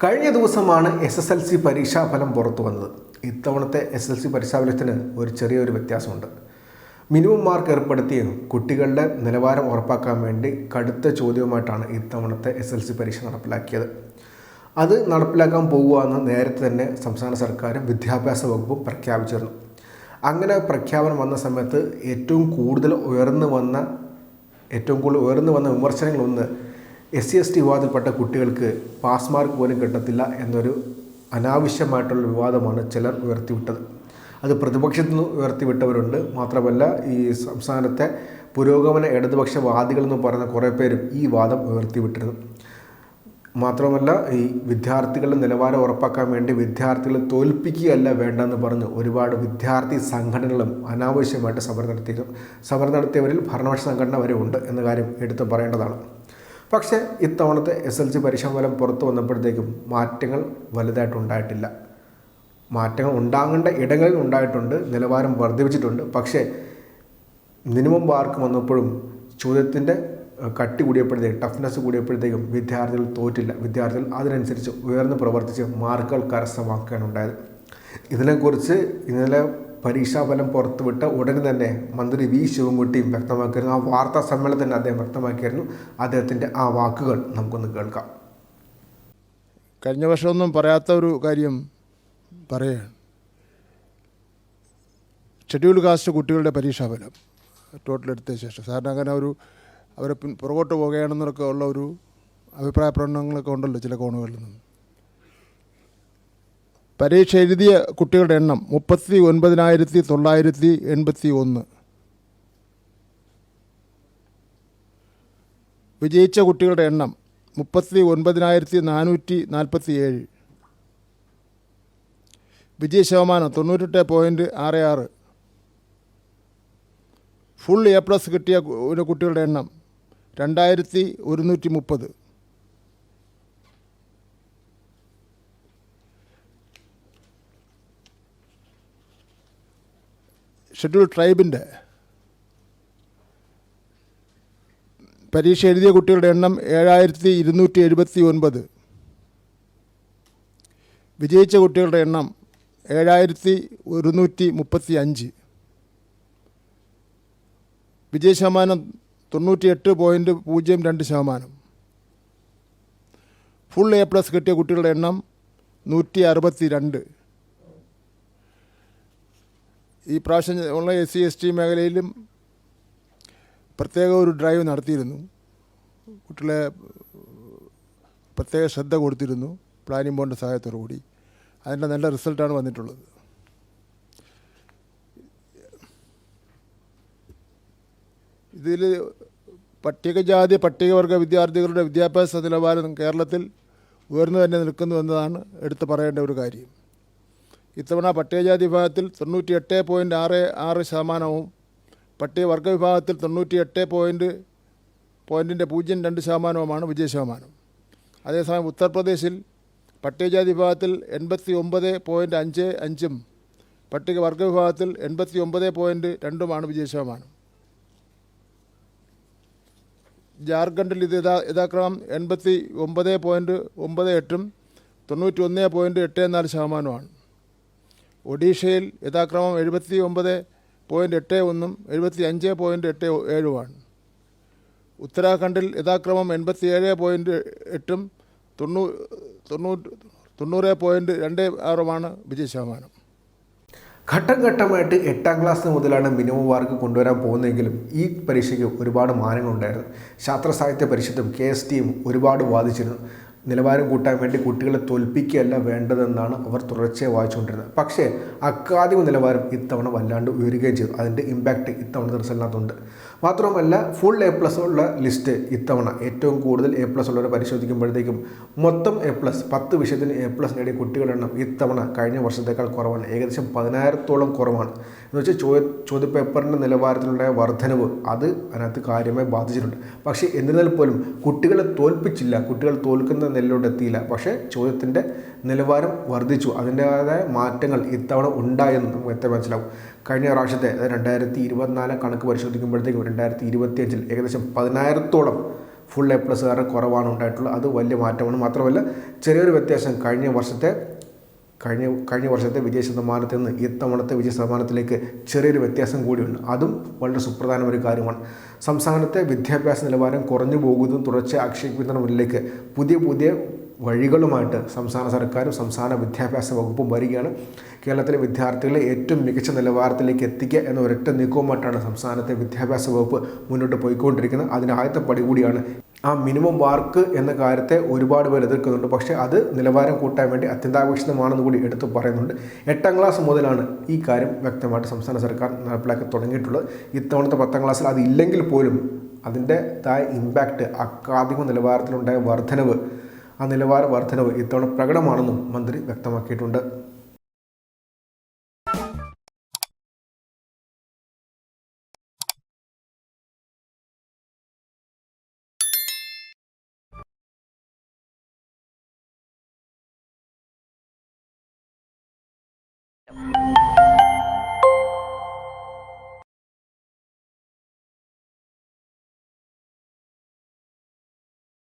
കഴിഞ്ഞ ദിവസമാണ് S S L C പരീക്ഷാഫലം പുറത്തു വന്നത്. ഇത്തവണത്തെ എസ് എൽ സി പരീക്ഷാഫലത്തിന് ഒരു ചെറിയൊരു വ്യത്യാസമുണ്ട്. മിനിമം മാർക്ക് ഏർപ്പെടുത്തി കുട്ടികളുടെ നിലവാരം ഉറപ്പാക്കാൻ വേണ്ടി കടുത്ത ചോദ്യവുമായിട്ടാണ് ഇത്തവണത്തെ എസ് എൽ സി പരീക്ഷ നടപ്പിലാക്കിയത്. അത് നടപ്പിലാക്കാൻ പോകുകയെന്ന് നേരത്തെ തന്നെ സംസ്ഥാന സർക്കാരും വിദ്യാഭ്യാസ വകുപ്പും പ്രഖ്യാപിച്ചിരുന്നു. അങ്ങനെ പ്രഖ്യാപനം വന്ന സമയത്ത് ഏറ്റവും കൂടുതൽ ഉയർന്നു വന്ന ഏറ്റവും കൂടുതൽ ഉയർന്നു വന്ന വിമർശനങ്ങളൊന്ന് എസ് സി എസ് ടി വിവാദത്തിൽപ്പെട്ട കുട്ടികൾക്ക് പാസ് മാർക്ക് പോലും കിട്ടത്തില്ല എന്നൊരു അനാവശ്യമായിട്ടുള്ള വിവാദമാണ് ചിലർ ഉയർത്തിവിട്ടത്. അത് പ്രതിപക്ഷത്തു നിന്ന് ഉയർത്തിവിട്ടവരുണ്ട്. മാത്രമല്ല ഈ സംസ്ഥാനത്തെ പുരോഗമന ഇടതുപക്ഷവാദികൾ എന്ന് പറയുന്ന കുറേ പേരും ഈ വാദം ഉയർത്തിവിട്ടിരുന്നു. മാത്രമല്ല ഈ വിദ്യാർത്ഥികളുടെ നിലവാരം ഉറപ്പാക്കാൻ വേണ്ടി വിദ്യാർത്ഥികളെ തോൽപ്പിക്കുകയല്ല വേണ്ടെന്ന് പറഞ്ഞ് ഒരുപാട് വിദ്യാർത്ഥി സംഘടനകളും അനാവശ്യമായിട്ട് സമരം നടത്തിയിരുന്നു. സമരം നടത്തിയവരിൽ ഭരണപക്ഷ സംഘടന വരെ ഉണ്ട് എന്ന കാര്യം എടുത്തു പറയേണ്ടതാണ്. പക്ഷേ ഇത്തവണത്തെ എസ് എൽ സി പരീക്ഷാഫലം പുറത്തു വന്നപ്പോഴത്തേക്കും മാറ്റങ്ങൾ വലുതായിട്ടുണ്ടായിട്ടില്ല മാറ്റങ്ങൾ ഉണ്ടാകേണ്ട ഇടങ്ങളിൽ ഉണ്ടായിട്ടുണ്ട് നിലവാരം വർദ്ധിപ്പിച്ചിട്ടുണ്ട്. പക്ഷേ മിനിമം മാർക്ക് വന്നപ്പോഴും ചോദ്യത്തിന്റെ കട്ടി കൂടിയപ്പോഴത്തേക്കും ടഫ്നെസ് കൂടിയപ്പോഴത്തേക്കും വിദ്യാർത്ഥികൾ തോറ്റില്ല. വിദ്യാർത്ഥികൾ അതിനനുസരിച്ച് ഉയർന്ന് പ്രവർത്തിച്ച് മാർക്കുകൾ കരസ്ഥമാക്കുകയാണ് ഉണ്ടായത്. ഇതിനെക്കുറിച്ച് ഇന്നലെ പരീക്ഷാഫലം പുറത്തുവിട്ട ഉടനെ തന്നെ മന്ത്രി വി. ശിവൻകുട്ടിയും വ്യക്തമാക്കിയിരുന്നു. ആ വാർത്താ സമ്മേളനത്തിൽ അദ്ദേഹം വ്യക്തമാക്കിയിരുന്നു അദ്ദേഹത്തിന്റെ ആ വാക്കുകൾ നമുക്കൊന്ന് കേൾക്കാം. കഴിഞ്ഞ വർഷമൊന്നും പറയാത്ത ഒരു കാര്യം പറയുകയാണ് ഷെഡ്യൂൾ കാസ്റ്റ് കുട്ടികളുടെ പരീക്ഷാഫലം ടോട്ടൽ എടുത്ത ശേഷം. സാറിന് അങ്ങനെ ഒരു അവരെ പുറകോട്ട് പോകുകയാണെന്നൊക്കെ ഉള്ള ഒരു അഭിപ്രായ പ്രകടനങ്ങളൊക്കെ ഉണ്ടല്ലോ ചില കോണുകളിൽ നിന്ന്. പരീക്ഷ എഴുതിയ കുട്ടികളുടെ എണ്ണം മുപ്പത്തി ഒൻപതിനായിരത്തി തൊള്ളായിരത്തി എൺപത്തി ഒന്ന് വിജയിച്ച കുട്ടികളുടെ എണ്ണം മുപ്പത്തി ഒൻപതിനായിരത്തി നാനൂറ്റി നാൽപ്പത്തി ഏഴ് വിജയ ശതമാനം തൊണ്ണൂറ്റെട്ട് പോയിന്റ് ആറ് ആറ്. ഫുൾ എ പ്ലസ് കിട്ടിയ കുട്ടികളുടെ എണ്ണം രണ്ടായിരത്തി ഒരുന്നൂറ്റി മുപ്പത് ഷെഡ്യൂൾ ട്രൈബിന്റെ പരീക്ഷ എഴുതിയ കുട്ടികളുടെ എണ്ണം ഏഴായിരത്തി ഇരുന്നൂറ്റി എഴുപത്തി ഒൻപത്. വിജയിച്ച കുട്ടികളുടെ എണ്ണം ഏഴായിരത്തി ഒരുന്നൂറ്റി മുപ്പത്തി അഞ്ച്. വിജയ ശതമാനം തൊണ്ണൂറ്റിയെട്ട് പോയിന്റ് പൂജ്യം രണ്ട് ശതമാനം. ഫുൾ എ പ്ലസ് കിട്ടിയ കുട്ടികളുടെ എണ്ണം നൂറ്റി അറുപത്തി രണ്ട്. ഈ പ്രാവശ്യം ഉള്ള എസ് സി എസ് ടി മേഖലയിലും പ്രത്യേക ഒരു ഡ്രൈവ് നടത്തിയിരുന്നു. കുട്ടികളെ പ്രത്യേക ശ്രദ്ധ കൊടുത്തിരുന്നു. പ്ലാനിംഗ് ബോർഡിന്റെ സഹായത്തോടു കൂടി അതിന്റെ നല്ല റിസൾട്ടാണ് വന്നിട്ടുള്ളത്. ഇതിൽ പട്ടികജാതി പട്ടികവർഗ വിദ്യാർത്ഥികളുടെ വിദ്യാഭ്യാസ നിലവാരം കേരളത്തിൽ ഉയർന്നു തന്നെ നിൽക്കുന്നു എന്നതാണ് എടുത്തു പറയേണ്ട ഒരു കാര്യം. ഇത്തവണ പട്ടികജാതി വിഭാഗത്തിൽ തൊണ്ണൂറ്റി എട്ട് പോയിന്റ് ആറ് ആറ് ശതമാനവും പട്ടികവർഗ വിഭാഗത്തിൽ തൊണ്ണൂറ്റി എട്ട് പോയിന്റ് പോയിന്റിന്റെ പൂജ്യം രണ്ട് ശതമാനവുമാണ് വിജയ ശതമാനം. അതേസമയം ഉത്തർപ്രദേശിൽ പട്ടികജാതി വിഭാഗത്തിൽ എൺപത്തി ഒമ്പത് പോയിന്റ് അഞ്ച് അഞ്ചും പട്ടികവർഗ വിഭാഗത്തിൽ എൺപത്തി ഒമ്പത് പോയിന്റ് രണ്ടുമാണ് വിജയ ശതമാനം. ജാർഖണ്ഡിൽ ഇത് യഥാ യഥാക്രമം എൺപത്തി ഒമ്പത് പോയിന്റ് ഒമ്പത് എട്ടും തൊണ്ണൂറ്റി ഒന്ന് പോയിന്റ് എട്ട് നാല് ശതമാനമാണ് ഒഡീഷയിൽ യഥാക്രമം എഴുപത്തി ഒമ്പത് പോയിന്റ് എട്ട് ഒന്നും എഴുപത്തി അഞ്ച് പോയിന്റ് എട്ട് ഏഴുമാണ്. ഉത്തരാഖണ്ഡിൽ യഥാക്രമം എൺപത്തി ഏഴ് പോയിന്റ് എട്ടും തൊണ്ണൂ തൊണ്ണൂറ് തൊണ്ണൂറ് പോയിന്റ് രണ്ട് ആറുമാണ് വിജയ ശതമാനം. ഘട്ടം ഘട്ടമായിട്ട് എട്ടാം ക്ലാസ് മുതലാണ് മിനിമം മാർക്ക് കൊണ്ടുവരാൻ പോകുന്നതെങ്കിലും ഈ പരീക്ഷയ്ക്ക് ഒരുപാട് മാനങ്ങളുണ്ടായിരുന്നു. ശാസ്ത്ര സാഹിത്യ പരിഷത്തും കെ എസ് ടിയും ഒരുപാട് വാദിച്ചിരുന്നു. നിലവാരം കൂട്ടാൻ വേണ്ടി കുട്ടികളെ തോൽപ്പിക്കുകയല്ല വേണ്ടതെന്നാണ് അവർ തുടർച്ചയായി വായിച്ചുകൊണ്ടിരുന്നത്. പക്ഷേ അക്കാദമി നിലവാരം ഇത്തവണ വല്ലാണ്ട് ഉയരുകയും ചെയ്തു. അതിന്റെ ഇമ്പാക്റ്റ് ഇത്തവണത്തെ റിസൾട്ടിനകത്തുണ്ട് മാത്രമല്ല ഫുൾ എ പ്ലസ് ഉള്ള ലിസ്റ്റ് ഇത്തവണ ഏറ്റവും കൂടുതൽ എ പ്ലസ് ഉള്ളവരെ പരിശോധിക്കുമ്പോഴത്തേക്കും മൊത്തം എ പ്ലസ് പത്ത് വിഷയത്തിന് എ പ്ലസ് നേടിയ കുട്ടികളുടെ എണ്ണം ഇത്തവണ കഴിഞ്ഞ വർഷത്തേക്കാൾ കുറവാണ്. ഏകദേശം പതിനായിരത്തോളം കുറവാണ്. എന്ന് വെച്ചാൽ ചോദ്യ ചോദ്യപേപ്പറിന്റെ നിലവാരത്തിലുള്ള വർധനവ് അത് അതിനകത്ത് കാര്യമായി ബാധിച്ചിട്ടുണ്ട്. പക്ഷേ എന്നിരുന്നാൽ പോലും കുട്ടികളെ തോൽപ്പിച്ചില്ല കുട്ടികൾ തോൽക്കുന്ന നിലയിലോട്ട് എത്തിയില്ല. പക്ഷേ ചോദ്യത്തിന്റെ നിലവാരം വർദ്ധിച്ചു. അതിന്റേതായ മാറ്റങ്ങൾ ഇത്തവണ ഉണ്ടായെന്ന് നമുക്ക് എത്ര മനസ്സിലാവും. കഴിഞ്ഞ പ്രാവശ്യത്തെ രണ്ടായിരത്തി ഇരുപത്തിനാല് കണക്ക് പരിശോധിക്കുമ്പോഴത്തേക്കും രണ്ടായിരത്തി ഇരുപത്തിയഞ്ചിൽ ഏകദേശം പതിനായിരത്തോളം ഫുൾ എ പ്ലസ് പ്ലസ്സുകാരുടെ കുറവാണ് ഉണ്ടായിട്ടുള്ളത്. അത് വലിയ മാറ്റമാണ്. മാത്രമല്ല ചെറിയൊരു വ്യത്യാസം കഴിഞ്ഞ വർഷത്തെ കഴിഞ്ഞ കഴിഞ്ഞ വർഷത്തെ വിജയ ശതമാനത്തിൽ നിന്ന് ഇത്തവണത്തെ വിജയ ശതമാനത്തിലേക്ക് ചെറിയൊരു വ്യത്യാസം കൂടിയുണ്ട്. അതും വളരെ സുപ്രധാന ഒരു കാര്യമാണ്. സംസ്ഥാനത്തെ വിദ്യാഭ്യാസ നിലവാരം കുറഞ്ഞു പോകുന്നതും തുടർച്ച ആക്ഷേപിക്കുന്ന മുന്നിലേക്ക് പുതിയ പുതിയ വഴികളുമായിട്ട് സംസ്ഥാന സർക്കാരും സംസ്ഥാന വിദ്യാഭ്യാസ വകുപ്പും വരികയാണ്. കേരളത്തിലെ വിദ്യാർത്ഥികളെ ഏറ്റവും മികച്ച നിലവാരത്തിലേക്ക് എത്തിക്കുക എന്ന ഒരൊറ്റ നീക്കവുമായിട്ടാണ് സംസ്ഥാനത്തെ വിദ്യാഭ്യാസ വകുപ്പ് മുന്നോട്ട് പോയിക്കൊണ്ടിരിക്കുന്നത്. അതിന് ആദ്യത്തെ പടി കൂടിയാണ് ആ മിനിമം മാർക്ക് എന്ന കാര്യത്തെ ഒരുപാട് പേർ എതിർക്കുന്നുണ്ട്. പക്ഷേ അത് നിലവാരം കൂട്ടാൻ വേണ്ടി അത്യന്താപേക്ഷിതമാണെന്ന് കൂടി എടുത്തു പറയുന്നുണ്ട്. എട്ടാം ക്ലാസ് മുതലാണ് ഈ കാര്യം വ്യക്തമായിട്ട് സംസ്ഥാന സർക്കാർ നടപ്പിലാക്കി തുടങ്ങിയിട്ടുള്ളത്. ഇത്തവണത്തെ പത്താം ക്ലാസ്സിൽ അത് ഇല്ലെങ്കിൽ പോലും അതിന്റെതായ ഇമ്പാക്റ്റ് അക്കാദമിക നിലവാരത്തിലുണ്ടായ വർധനവ് ആ നിലവാര വർധനവ് ഇത്തവണ പ്രകടമാണെന്നും മന്ത്രി വ്യക്തമാക്കിയിട്ടുണ്ട്.